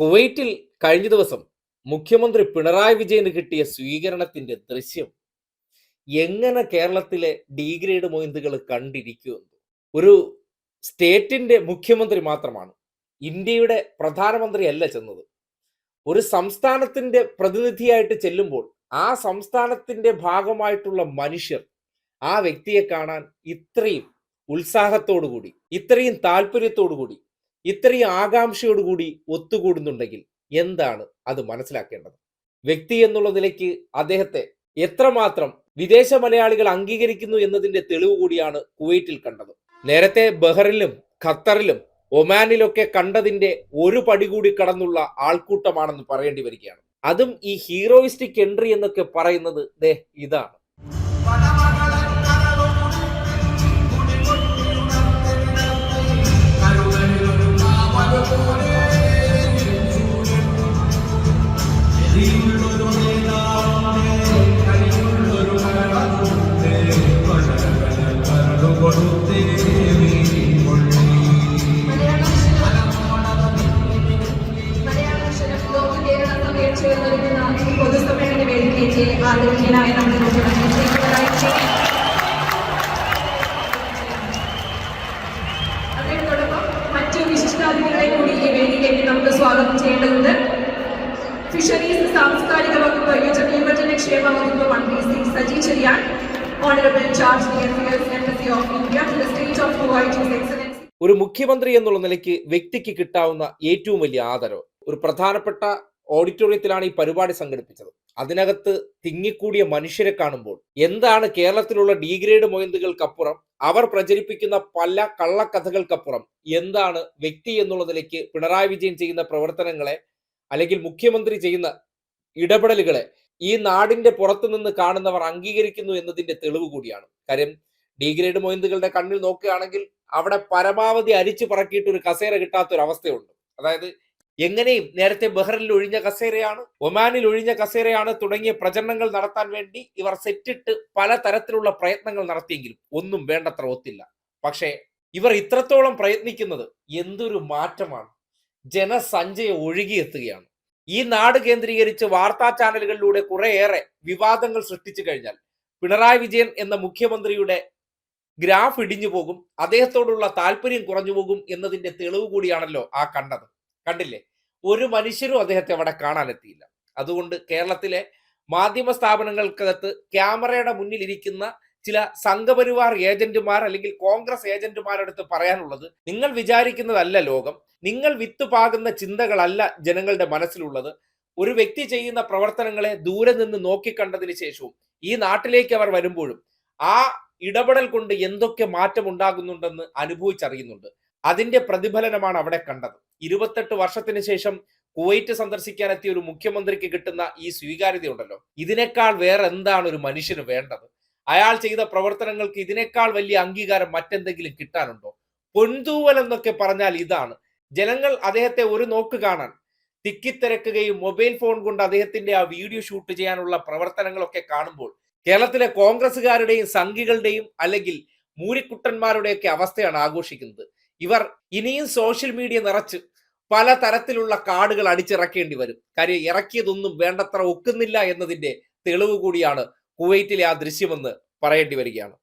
കുവൈറ്റിൽ കഴിഞ്ഞ ദിവസം മുഖ്യമന്ത്രി പിണറായി വിജയന് കിട്ടിയ സ്വീകരണത്തിന്റെ ദൃശ്യം. എങ്ങനെ കേരളത്തിലെ ഡിഗ്രേഡ് മൊയിന്തുകൾ കണ്ടിരിക്കുമെന്ന്. ഒരു സ്റ്റേറ്റിന്റെ മുഖ്യമന്ത്രി മാത്രമാണ്. ഇന്ത്യയുടെ പ്രധാനമന്ത്രി അല്ല ചെന്നത്. ഒരു സംസ്ഥാനത്തിന്റെ പ്രതിനിധിയായിട്ട് ചെല്ലുമ്പോൾ ആ സംസ്ഥാനത്തിന്റെ ഭാഗമായിട്ടുള്ള മനുഷ്യർ ആ വ്യക്തിയെ കാണാൻ ഇത്രയും ഉത്സാഹത്തോടുകൂടി ഇത്രയും താല്പര്യത്തോടുകൂടി ഇത്രയും ആകാംക്ഷയോടുകൂടി ഒത്തുകൂടുന്നുണ്ടെങ്കിൽ എന്താണ് അത് മനസ്സിലാക്കേണ്ടത്? വ്യക്തി എന്നുള്ള നിലയ്ക്ക് അദ്ദേഹത്തെ എത്രമാത്രം വിദേശ മലയാളികൾ അംഗീകരിക്കുന്നു എന്നതിന്റെ തെളിവ് കൂടിയാണ് കുവൈറ്റിൽ കണ്ടത്. നേരത്തെ ബഹറിലും ഖത്തറിലും ഒമാനിലൊക്കെ കണ്ടതിന്റെ ഒരു പടി കൂടി കടന്നുള്ള ആൾക്കൂട്ടമാണെന്ന് പറയേണ്ടി വരികയാണ്. അതും ഈ ഹീറോയിസ്റ്റിക് എൻട്രി എന്നൊക്കെ പറയുന്നത് ദേ ഇതാണ്. ആദരണീയനായ നമ്മുടെ അദ്ദേഹത്തോടൊപ്പം മറ്റു വിശിഷ്ടാതിഥികളെ കൂടി ഈ വേദിയിലേക്ക് നമുക്ക് സ്വാഗതം ചെയ്യേണ്ടതുണ്ട്. ഫിഷറീസ് സാംസ്കാരിക വകുപ്പ് യുവജന യുവജനക്ഷേമ വകുപ്പ് മന്ത്രി Shri Saji Cheriyan honourable charge d'affaires embassy of India to the state of Kuwait his excellency ഒരു മുഖ്യമന്ത്രി എന്നുള്ള നിലയ്ക്ക് വ്യക്തിക്ക് കിട്ടാവുന്ന ഏറ്റവും വലിയ ആദരവ്. ഒരു പ്രധാനപ്പെട്ട ഓഡിറ്റോറിയത്തിലാണ് ഈ പരിപാടി സംഘടിപ്പിച്ചത്. അതിനകത്ത് തിങ്ങിക്കൂടിയ മനുഷ്യരെ കാണുമ്പോൾ എന്താണ് കേരളത്തിലുള്ള ഡിഗ്രേഡ് മൊയന്തുകൾക്കപ്പുറം അവർ പ്രചരിപ്പിക്കുന്ന പല കള്ളക്കഥകൾക്കപ്പുറം എന്താണ് വ്യക്തി എന്നുള്ള നിലയ്ക്ക് പിണറായി വിജയൻ ചെയ്യുന്ന പ്രവർത്തനങ്ങളെ അല്ലെങ്കിൽ മുഖ്യമന്ത്രി ചെയ്യുന്ന ഇടപെടലുകളെ ഈ നാടിന്റെ പുറത്തു നിന്ന് കാണുന്നവർ അംഗീകരിക്കുന്നു എന്നതിന്റെ തെളിവ് കൂടിയാണ്. കാര്യം ഡിഗ്രേഡ് മൊയന്തുകളുടെ കണ്ണിൽ നോക്കുകയാണെങ്കിൽ അവിടെ പരമാവധി അരിച്ചു പറക്കിയിട്ട് ഒരു കസേര കിട്ടാത്ത ഒരു അവസ്ഥയുണ്ട് അതായത് എങ്ങനെയും നേരത്തെ ബഹ്റിനിൽ ഒഴിഞ്ഞ കസേരയാണ് ഒമാനിൽ ഒഴിഞ്ഞ കസേരയാണ് തുടങ്ങിയ പ്രചരണങ്ങൾ നടത്താൻ വേണ്ടി ഇവർ സെറ്റിട്ട് പല തരത്തിലുള്ള പ്രയത്നങ്ങൾ നടത്തിയെങ്കിലും ഒന്നും വേണ്ടത്ര ഒത്തില്ല. പക്ഷേ ഇവർ ഇത്രത്തോളം പ്രയത്നിക്കുന്നത് എന്തൊരു മാറ്റമാണ്. ജനസഞ്ചയം ഒഴുകിയെത്തുകയാണ്. ഈ നാട് കേന്ദ്രീകരിച്ച് വാർത്താ ചാനലുകളിലൂടെ കുറേയേറെ വിവാദങ്ങൾ സൃഷ്ടിച്ചു കഴിഞ്ഞാൽ പിണറായി വിജയൻ എന്ന മുഖ്യമന്ത്രിയുടെ ഗ്രാഫ് ഇടിഞ്ഞു പോകും അദ്ദേഹത്തോടുള്ള താല്പര്യം കുറഞ്ഞു പോകും എന്നതിന്റെ തെളിവ് കൂടിയാണല്ലോ ആ കണ്ടത്. കണ്ടില്ലേ? ഒരു മനുഷ്യരും അദ്ദേഹത്തെ അവിടെ കാണാനെത്തിയില്ല അതുകൊണ്ട് കേരളത്തിലെ മാധ്യമ സ്ഥാപനങ്ങൾക്കകത്ത് ക്യാമറയുടെ മുന്നിൽ ഇരിക്കുന്ന ചില സംഘപരിവാർ ഏജന്റുമാർ അല്ലെങ്കിൽ കോൺഗ്രസ് ഏജന്റുമാരടുത്ത് പറയാനുള്ളത് നിങ്ങൾ വിചാരിക്കുന്നതല്ല ലോകം നിങ്ങൾ വിത്ത് പാകുന്ന ചിന്തകളല്ല ജനങ്ങളുടെ മനസ്സിലുള്ളത്. ഒരു വ്യക്തി ചെയ്യുന്ന പ്രവർത്തനങ്ങളെ ദൂരെ നിന്ന് നോക്കിക്കണ്ടതിന് ശേഷവും ഈ നാട്ടിലേക്ക് അവർ വരുമ്പോഴും ആ ഇടപെടൽ കൊണ്ട് എന്തൊക്കെ മാറ്റം ഉണ്ടാകുന്നുണ്ടെന്ന് അനുഭവിച്ചറിയുന്നുണ്ട്. അതിന്റെ പ്രതിഫലനമാണ് അവിടെ കണ്ടത്. ഇരുപത്തെട്ട് വർഷത്തിന് ശേഷം കുവൈറ്റ് സന്ദർശിക്കാൻ എത്തിയ ഒരു മുഖ്യമന്ത്രിക്ക് കിട്ടുന്ന ഈ സ്വീകാര്യത ഉണ്ടല്ലോ ഇതിനേക്കാൾ വേറെ എന്താണ് ഒരു മനുഷ്യന് വേണ്ടത്? അയാൾ ചെയ്ത പ്രവർത്തനങ്ങൾക്ക് ഇതിനേക്കാൾ വലിയ അംഗീകാരം മറ്റെന്തെങ്കിലും കിട്ടാനുണ്ടോ? പൊൻതൂവൽ എന്നൊക്കെ പറഞ്ഞാൽ ഇതാണ്. ജനങ്ങൾ അദ്ദേഹത്തെ ഒരു നോക്ക് കാണാൻ തിക്കിത്തിരക്കുകയും മൊബൈൽ ഫോൺ കൊണ്ട് അദ്ദേഹത്തിന്റെ ആ വീഡിയോ ഷൂട്ട് ചെയ്യാനുള്ള പ്രവർത്തനങ്ങളൊക്കെ കാണുമ്പോൾ കേരളത്തിലെ കോൺഗ്രസ്സുകാരുടെയും സംഘികളുടെയും അല്ലെങ്കിൽ മൂരിക്കുട്ടന്മാരുടെയൊക്കെ അവസ്ഥയാണ് ആഘോഷിക്കുന്നത്. ഇവർ ഇനിയും സോഷ്യൽ മീഡിയ നിറച്ച് പല തരത്തിലുള്ള കാർഡുകൾ അടിച്ചിറക്കേണ്ടി വരും. കാര്യം ഇറക്കിയതൊന്നും വേണ്ടത്ര ഒക്കുന്നില്ല എന്നതിന്റെ തെളിവ് കൂടിയാണ് കുവൈറ്റിലെ ആ ദൃശ്യമെന്ന് പറയേണ്ടി വരികയാണ്.